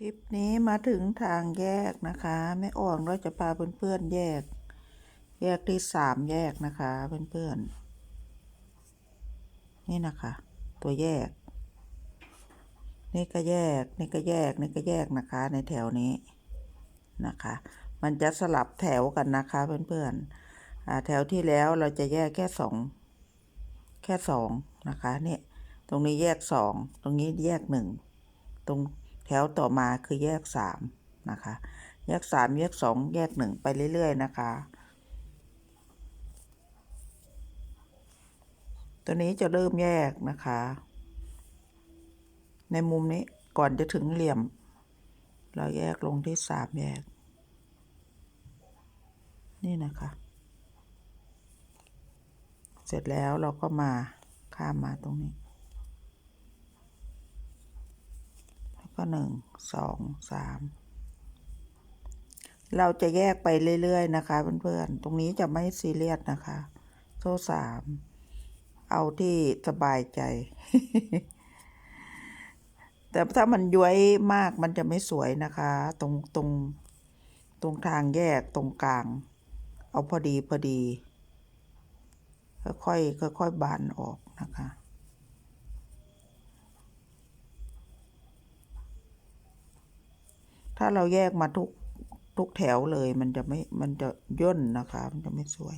คลิปนี้มาถึงทางแยกนะคะแม่อ่อนก็จะพาเพื่อนๆแยก แยกที่สามแยกนะคะเพื่อนๆนี่นะคะ ตัวแยก นี่ก็แยกนี่ก็แยกนี่ก็แยกนะคะ ในแถวนี้นะคะ มันจะสลับแถวกันนะคะเพื่อนๆอ่าแถวที่แล้วเราจะแยกแค่สองแค่สองนะคะเนี่ยตรงนี้แยกสองตรงนี้แยกหนึ่งตรง แถวต่อมาคือแยกสามนะคะ แยกสามแยกสองแยกหนึ่งไปเรื่อย ๆ นะคะ ตัวนี้จะเริ่มแยกนะคะ ในมุมนี้ก่อนจะถึงเหลี่ยม เราแยกลงที่สามแยก นี่นะคะ เสร็จแล้วเราก็มาข้ามมาตรงนี้ ก็หนึ่งสองสามเราจะแยกไปเรื่อยๆนะคะเพื่อนๆ ตรงนี้จะไม่ซีเรียสนะคะ โซ่สาม เอาที่สบายใจ แต่ถ้ามันย้วยมากมันจะไม่สวยนะคะ ตรงตรงตรงทางแยกตรงกลาง เอาพอดีพอดี ค่อยๆค่อยๆบานออกนะคะ ถ้าเราแยกมาทุกทุกแถวเลยมันจะไม่มันจะย่นนะคะ มันจะไม่สวย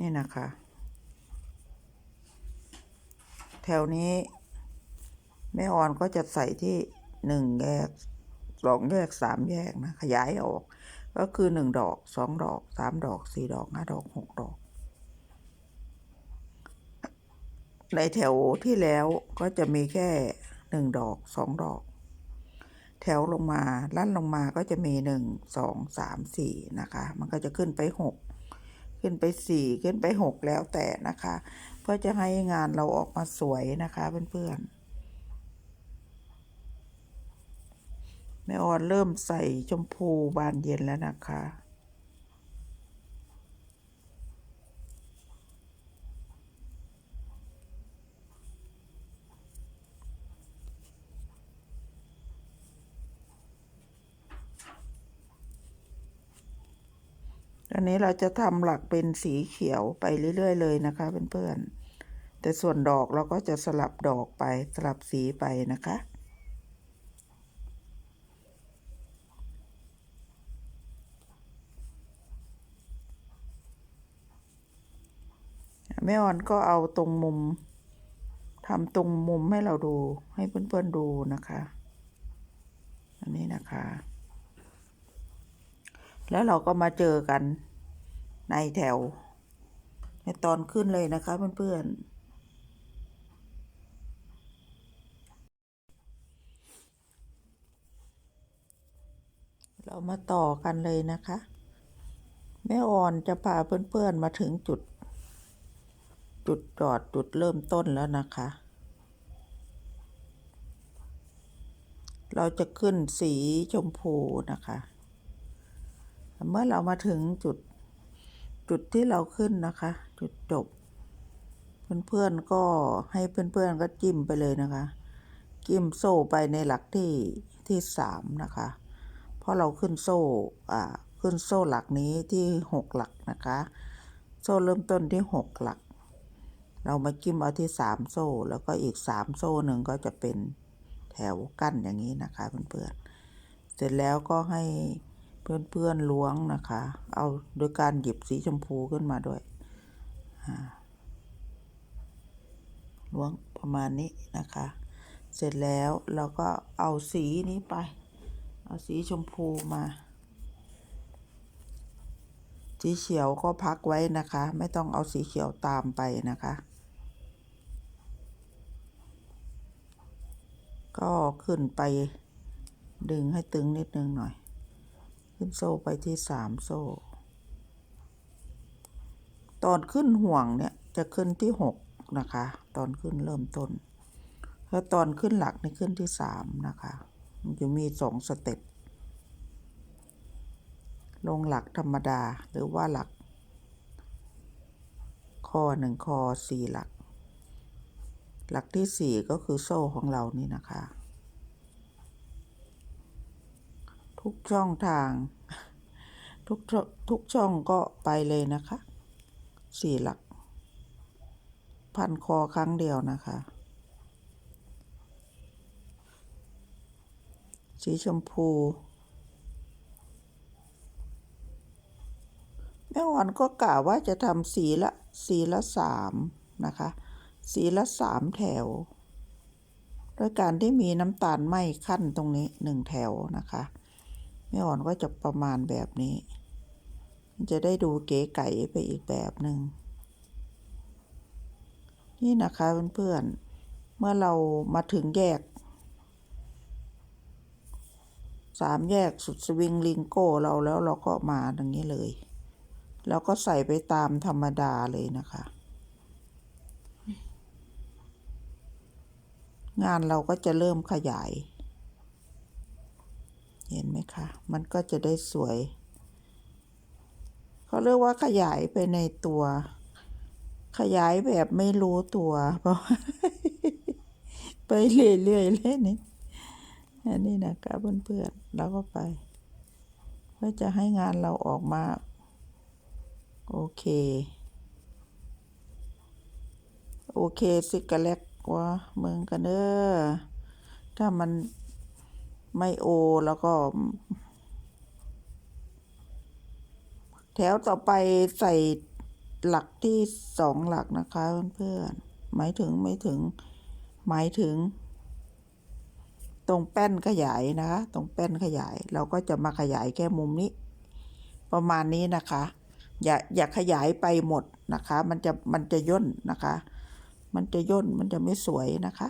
นี่นะคะ แถวนี้ แม่ออนก็จะใส่ที่หนึ่งแยกสองแยกสามแยกนะ ขยายออก ก็คือหนึ่งดอกสองดอกสามดอกสี่ดอกห้าดอกหกดอก ในแถวที่แล้วก็จะมีแค่หนึ่งดอกสองดอก แถวลงมาลั่นลงมาก็จะมีหนึ่งสองสามสี่นะคะ มันก็จะขึ้นไปหกขึ้นไปสี่ขึ้นไปหกแล้วแต่นะคะ เพื่อจะให้งานเราออกมาสวยนะคะเพื่อนๆแม่ออนเริ่มใส่ชมพูบานเย็นแล้วนะคะ อันนี้เราจะทำหลักเป็นสีเขียวไปเรื่อย ๆ เลยนะคะเพื่อนๆ แต่ส่วนดอกเราก็จะสลับดอกไปสลับสีไปนะคะแม่ออนก็เอาตรงมุมทำตรงมุมให้เราดูให้เพื่อนๆดูนะคะ อันนี้นะคะ แล้วเราก็มาเจอกันในแถว ในตอนขึ้นเลยนะคะเพื่อนๆ เรามาต่อกันเลยนะคะ แม่อ่อนจะพาเพื่อนๆมาถึงจุด จุดจอดจุดเริ่มต้นแล้วนะคะเราจะขึ้นสีชมพูนะคะ เมื่อเรามาถึงจุดจุดที่เราขึ้นนะคะ จุดจบ เพื่อนๆก็ให้เพื่อนๆก็จิ้มไปเลยนะคะจิ้มโซ่ไปในหลักที่ที่สามนะคะเพราะเราขึ้นโซ่อ่าขึ้นโซ่หลักนี้ที่หกหลักนะคะ โซ่เริ่มต้นที่หกหลัก เรามาจิ้มเอาที่สามโซ่ แล้วก็อีกสามโซ่หนึ่งก็จะเป็นแถวกั้นอย่างนี้นะคะเพื่อนๆเสร็จแล้วก็ให้ เพื่อนๆล้วงนะคะ เอาโดยการหยิบสีชมพูขึ้นมาด้วยล้วงประมาณนี้นะคะ เสร็จแล้วเราก็เอาสีนี้ไป เอาสีชมพูมาสีเขียวก็พักไว้นะคะ ไม่ต้องเอาสีเขียวตามไปนะคะ ก็ขึ้นไปดึงให้ตึงนิดนึงหน่อย ขึ้นโซ่ไปที่สามโซ่ ตอนขึ้นห่วงเนี่ยจะขึ้นที่หกนะคะ ตอนขึ้นเริ่มต้น แล้วตอนขึ้นหลักนี่ขึ้นที่สามนะคะ มันจะมีสองสเต็ป ลงหลักธรรมดาหรือว่าหลักคอหนึ่งคอสี่หลัก หลักที่สี่ก็คือโซ่ของเรานี่นะคะ ทุกช่องทาง ทุกทุกช่องก็ไปเลยนะคะสี่หลัก พันคอครั้งเดียวนะคะ สีชมพูแม่วันก็กล่าวว่าจะทำสีละสีละสามนะคะ สีละสามแถว โดยการที่มีน้ำตาลไหมขั้นตรงนี้หนึ่งแถวนะคะ แม่อ่อนก็จะประมาณแบบนี้ มันจะได้ดูเก๋ไก๋ไปอีกแบบหนึ่งนี่นะคะเพื่อนๆ เมื่อเรามาถึงแยกสามแยกสุดสวิงลิงโก้เราแล้วเราก็มาอย่างนี้เลย แล้วก็ใส่ไปตามธรรมดาเลยนะคะ งานเราก็จะเริ่มขยาย เห็นไหมคะ มันก็จะได้สวย เขาเรียกว่าขยายไปในตัว ขยายแบบไม่รู้ตัวเพราะไปเรื่อยๆเลยนี่อันนี้นะคะเพื่อนๆเราก็ไป เพื่อจะให้งานเราออกมา โอเค โอเคสิกะแลกว่าเมืองกันเด้อถ้ามัน ไม่โอแล้วก็ แถวต่อไปใส่หลักที่สองหลักนะคะเพื่อนๆหมายถึงไม่ถึง หมายถึง ตรงแป้นขยายนะคะ ตรงแป้นขยาย เราก็จะมาขยายแค่มุมนี้ ประมาณนี้นะคะ อย่าอย่าขยายไปหมดนะคะ มันจะมันจะย่นนะคะ มันจะย่นมันจะไม่สวยนะคะ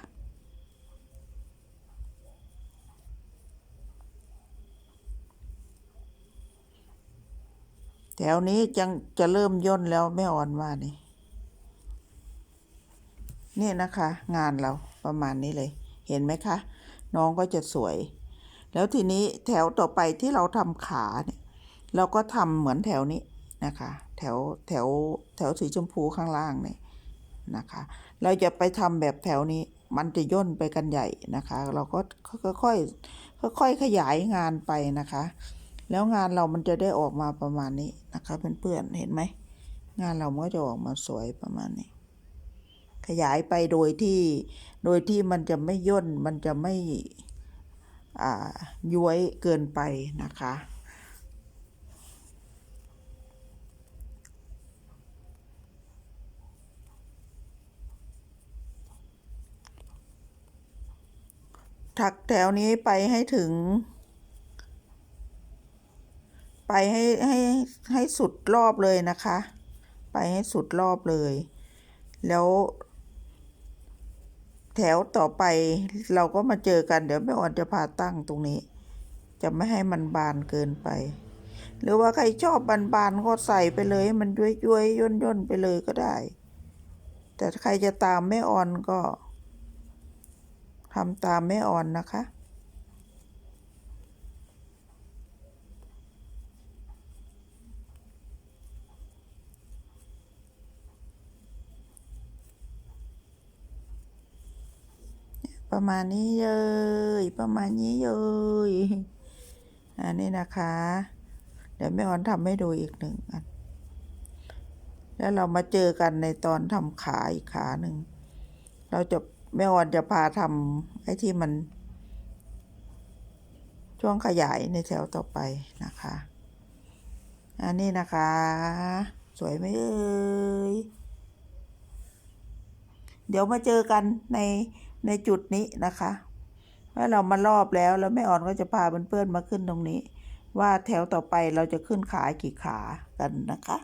แถวนี้จังจะเริ่มย่นแล้วแม่อ่อนว่านี่นี่นะคะ งานเราประมาณนี้เลย เห็นไหมคะ น้องก็จะสวย แล้วทีนี้แถวต่อไปที่เราทำขาเนี่ย เราก็ทำเหมือนแถวนี้นะคะ แถวแถวแถวสีชมพูข้างล่างเนี่ยนะคะ เราจะไปทำแบบแถวนี้มันจะย่นไปกันใหญ่นะคะ เราก็ค่อยค่อยขยายงานไปนะคะ แล้วงานเรามันจะได้ออกมาประมาณนี้นะคะเพื่อนๆเห็นไหม งานเรามันก็จะออกมาสวยประมาณนี้ ขยายไปโดยที่โดยที่มันจะไม่ย่นมันจะไม่อ่าย้วยเกินไปนะคะถักแถวนี้ไปให้ถึง ไปให้ให้ให้สุดรอบเลยนะคะ ไปให้สุดรอบเลย แล้ว แถวต่อไปเราก็มาเจอกันเดี๋ยวแม่อ่อนจะพาตั้งตรงนี้ จะไม่ให้มันบานเกินไป หรือว่าใครชอบบานๆก็ใส่ไปเลยให้มันย้วยย้วยย่นย่นไปเลยก็ได้ แต่ใครจะตามแม่อ่อนก็ทำตามแม่อ่อนนะคะ ประมาณนี้เลยประมาณนี้เลยอันนี้นะคะ เดี๋ยวแม่ออนทำให้ดูอีกหนึ่งอัน แล้วเรามาเจอกันในตอนทำขาอีกขาหนึ่ง เราจะแม่ออนจะพาทำไอ้ที่มัน ช่วงขยายในแถวต่อไปนะคะ อันนี้นะคะ สวยไหมเอ่ยเดี๋ยวมาเจอกันใน ในจุดนี้นะคะว่าเรามารอบแล้วแล้วแม่อ่อนก็จะพาเพื่อนๆมาขึ้นตรงนี้ ว่าแถวต่อไปเราจะขึ้นขากี่ขากันนะคะ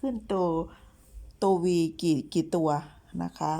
ขึ้นตัวตัววีกี่กี่ตัวนะคะ